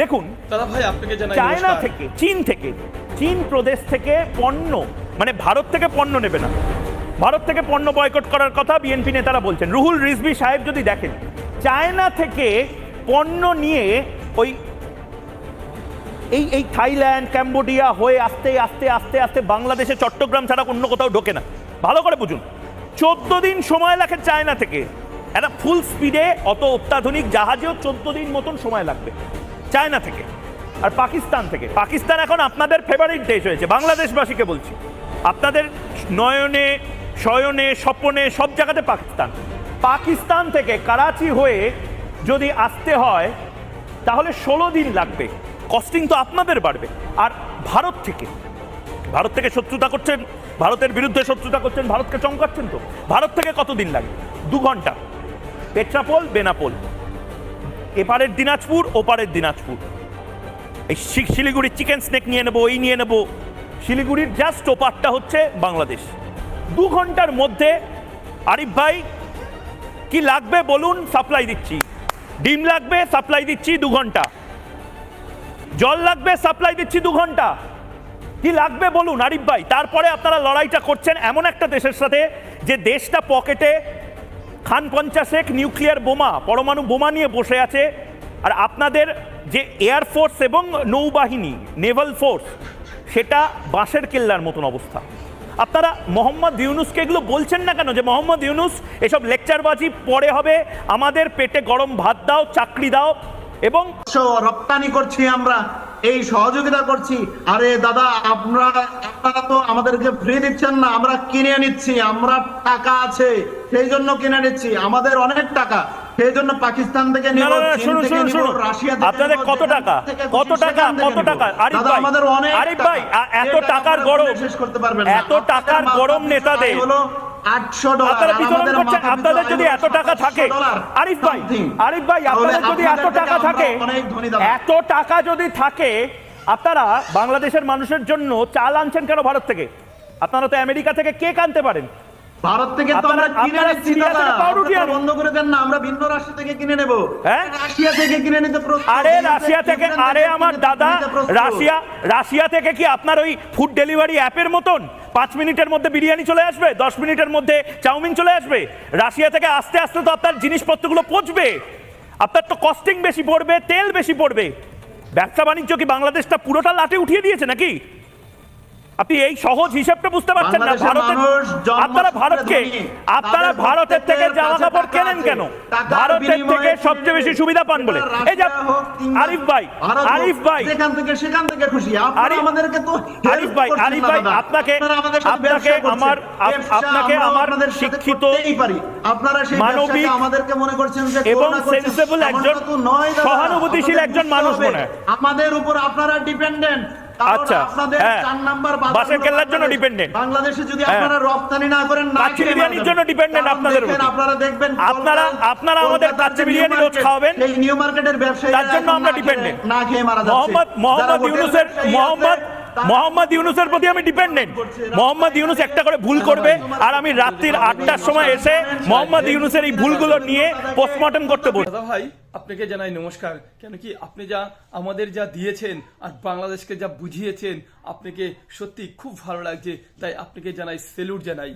দেখুন চায়না থেকে চীন থেকে চীন প্রদেশ থেকে পণ্য মানে ভারত থেকে পণ্য নেবে না। ভারত থেকে পণ্য বয়কট করার কথা বিএনপি নেতারা বলছেন। রুহুল রিজভি সাহেব যদি দেখেন চায়না থেকে পণ্য নিয়ে ওই এই এই থাইল্যান্ড ক্যাম্বোডিয়া হয়ে আস্তে আস্তে আস্তে আস্তে বাংলাদেশে চট্টগ্রাম ছাড়া অন্য কোথাও ঢোকে না। ভালো করে বুঝুন। চোদ্দ দিন সময় লাগে চায়না থেকে। একটা ফুল স্পিডে অত অত্যাধুনিক জাহাজেও চোদ্দ দিন মতন সময় লাগবে। চায়না থেকে আর পাকিস্তান থেকে। পাকিস্তান এখন আপনাদের ফেভারিট দেশ হয়েছে, বাংলাদেশবাসীকে বলছি। আপনাদের নয়নে, শয়নে, স্বপনে সব জায়গাতে পাকিস্তান। পাকিস্তান থেকে করাচি হয়ে যদি আসতে হয়, তাহলে ষোলো দিন লাগবে। কস্টিং তো আপনাদের বাড়বে। আর ভারত থেকে ভারত থেকে শত্রুতা করছেন, ভারতের বিরুদ্ধে শত্রুতা করছেন, ভারতকে চমকাচ্ছেন তো। ভারত থেকে কত দিন লাগে দু ঘণ্টা। পেট্রাপোল, বেনাপোল। এপারের দিনাজপুর, ওপারের দিনাজপুর। এই শিলিগুড়ির চিকেন স্নেক নিয়ে নেব, এই নিয়ে নেব। শিলিগুড়ির জাস্ট ওপারটা হচ্ছে বাংলাদেশ। দু ঘণ্টার মধ্যে, আরিফ ভাই, কি লাগবে বলুন, সাপ্লাই দিচ্ছি। ডিম লাগবে, সাপ্লাই দিচ্ছি দু ঘণ্টা। জল লাগবে, সাপ্লাই দিচ্ছি দু ঘণ্টা। কি লাগবে বলুন, আরিফ ভাই। তারপরে আপনারা লড়াইটা করছেন এমন একটা দেশের সাথে, যে দেশটা পকেটে খান পঞ্চাশেক নিউক্লিয়ার বোমা, পরমাণু বোমা নিয়ে বসে আছে। আর আপনাদের যে এয়ারফোর্স এবং নৌবাহিনী নেভাল ফোর্স সেটা বাঁশের কেল্লার মতন অবস্থা। আপনারা মোহাম্মদ ইউনুসকে এগুলো বলছেন না কেন? যে মোহাম্মদ ইউনুস, এসব লেকচারবাজি পরে হবে, আমাদের পেটে গরম ভাত দাও, চাকরি দাও এবং রপ্তানি করছি আমরা, এই সহযোগিতা করছি। আরে দাদা, আপনারা আপনারা তো আমাদেরকে ফ্রি দিচ্ছেন না, আমরা কিনে নিচ্ছি, আমরা টাকা আছে। সেই জন্য কিনে নিচ্ছি। আমাদের অনেক টাকা। সেই জন্য পাকিস্তান থেকে নিব না, না, চীন শুনুন, শুনুন, শুনুন। আপনাদের কত টাকা? কত টাকা? কত টাকা? আরিফ ভাই আমাদের অনেক আরিফ ভাই এত টাকার গরম। শেষ করতে পারবেন না। এত টাকার গরম নেতাদের। হলো 800 ডলার। আপনারা করছেন আপনাদের যদি এত টাকা থাকে আরিফ ভাই আরিফ ভাই আপনাদের যদি এত টাকা থাকে। এত টাকা যদি থাকে আপনারা বাংলাদেশের মানুষের জন্য চাল আনছেন কেন ভারত থেকে? আপনারা তো আমেরিকা থেকে কেক আনতে পারেন। ভারত থেকে তো আমরা কিনে নিচ্ছি। বন্ধ করে দেন না আমরা ভিন্ন রাষ্ট্র থেকে কিনে নেব। হ্যাঁ? রাশিয়া থেকে কিনে নিতে আরে রাশিয়া থেকে আরে আমার দাদা রাশিয়া রাশিয়া থেকে কি আপনার ওই ফুড ডেলিভারি অ্যাপের মতন পাঁচ মিনিটের মধ্যে বিরিয়ানি চলে আসবে দশ মিনিটের মধ্যে চাউমিন চলে আসবে? রাশিয়া থেকে আস্তে আস্তে তো আপনার জিনিসপত্রগুলো পচবে। আপনার তো কস্টিং বেশি পড়বে তেল বেশি পড়বে। ব্যবসা বাণিজ্য কি বাংলাদেশটা পুরোটা লাটে উঠিয়ে দিয়েছে নাকি? আপনি এই সহজ হিসাবটা বুঝতে পারছেন না ভারতের আপনারা ভারতকে আপনারা ভারতের থেকে জামা কাপড় কেনেন কেন? ভারতের থেকে সবচেয়ে বেশি সুবিধা পান বলে। এই যে আরিফ ভাই আরিফ ভাই। যেখান থেকে সেখান থেকে খুশি। আমাদেরকে তো আরিফ ভাই আরিফ ভাই আপনাকে আপনাকে আমার আপনাকে আমার শিক্ষিত পারি। আপনারা সেই মানবিক আমাদেরকে মনে করছেন যে এবং sensible একজন সহানুভূতিশীল একজন মানুষ মনে আমাদের উপর আপনারা ডিপেন্ডেন্ট আচ্ছা, হ্যাঁ। বাসের কেল্লার জন্য ডিপেন্ডেন্ট বাংলাদেশে যদি হ্যাঁ। আপনারা রপ্তানি না করেন কাচ্চি বিরিয়ানির জন্য ডিপেন্ডেন্ট আপনাদের আপনারা দেখবেন আপনারা- আপনারা আমাদের কাচ্চি বিরিয়ানি রোজ খাওয়াবেন। সেই নিউ মার্কেটের ব্যবসায়ী তার জন্য আমরা না না খেয়ে মারা যাচ্ছে মোহাম্মদ মোহাম্মদ ইউনুসের মোহাম্মদ মোহাম্মদ ইউনুসের প্রতি আমি ডিপেন্ডেন্ট মোহাম্মদ ইউনুস একটা করে ভুল করবে আর আমি রাত্রির আটটার সময় এসে মোহাম্মদ ইউনুসের এই ভুলগুলো নিয়ে পোস্টমর্টম করতে বলব ভাই আপনাকে জানাই নমস্কার। কেন কি আপনি যা আমাদের যা দিয়েছেন আর বাংলাদেশকে যা বুঝিয়েছেন আপনাকে সত্যি খুব ভালো লাগছে। তাই আপনাকে জানাই সেলুট জানাই।